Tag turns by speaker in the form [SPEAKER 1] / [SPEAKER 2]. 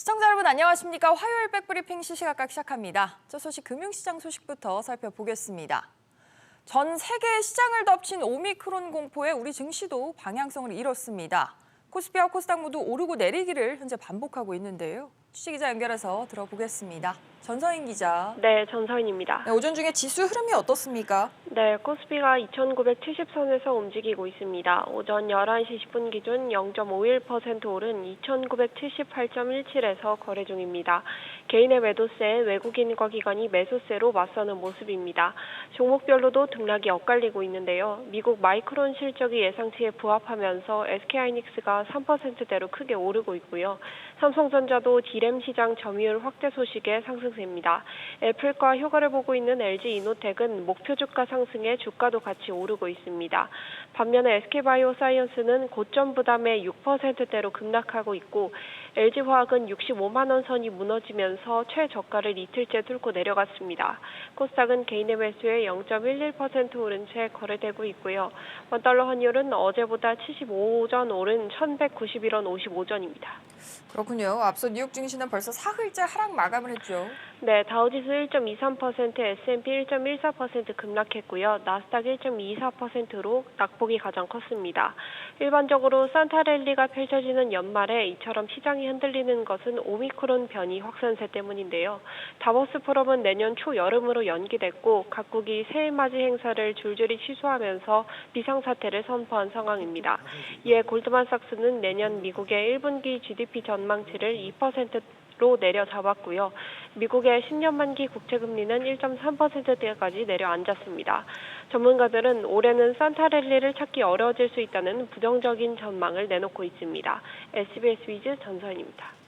[SPEAKER 1] 시청자 여러분 안녕하십니까? 화요일 백브리핑 시시각각 시작합니다. 첫 소식 금융시장 소식부터 살펴보겠습니다. 전 세계 시장을 덮친 오미크론 공포에 우리 증시도 방향성을 잃었습니다. 코스피와 코스닥 모두 오르고 내리기를 현재 반복하고 있는데요. 취재 기자 연결해서 들어보겠습니다. 전서인 기자.
[SPEAKER 2] 네, 전서인입니다.
[SPEAKER 1] 네, 오전 중에 지수 흐름이 어떻습니까?
[SPEAKER 2] 네, 코스피가 2,970선에서 움직이고 있습니다. 오전 11시 10분 기준 0.51% 오른 2,978.17에서 거래 중입니다. 개인의 매도세에 외국인과 기관이 매수세로 맞서는 모습입니다. 종목별로도 등락이 엇갈리고 있는데요. 미국 마이크론 실적이 예상치에 부합하면서 SK하이닉스가 3%대로 크게 오르고 있고요. 삼성전자도 디램 시장 점유율 확대 소식에 상승세입니다. 애플과 효과를 보고 있는 LG 이노텍은 목표 주가 상승에 주가도 같이 오르고 있습니다. 반면에 SK바이오사이언스는 고점 부담에 6%대로 급락하고 있고 LG화학은 65만 원 선이 무너지면서 최저가를 이틀째 뚫고 내려갔습니다. 코스닥은 개인의 매수에 0.11% 오른 채 거래되고 있고요. 원달러 환율은 어제보다 75전 오른 1,191원 55전입니다.
[SPEAKER 1] 그렇군요. 앞서 뉴욕 증시는 벌써 사흘째 하락 마감을 했죠.
[SPEAKER 2] 네, 다우지수 1.23%, S&P 1.14% 급락했고요. 나스닥 1.24%로 낙폭이 가장 컸습니다. 일반적으로 산타랠리가 펼쳐지는 연말에 이처럼 시장이 흔들리는 것은 오미크론 변이 확산세 때문인데요. 다보스 포럼은 내년 초 여름으로 연기됐고 각국이 새해 맞이 행사를 줄줄이 취소하면서 비상사태를 선포한 상황입니다. 이에 골드만삭스는 내년 미국의 1분기 GDP 전망치를 2%로 내려잡았고요. 미국의 10년 만기 국채 금리는 1.3%대까지 내려앉았습니다. 전문가들은 올해는 산타랠리를 찾기 어려워질 수 있다는 부정적인 전망을 내놓고 있습니다. SBS 위즈 전선입니다.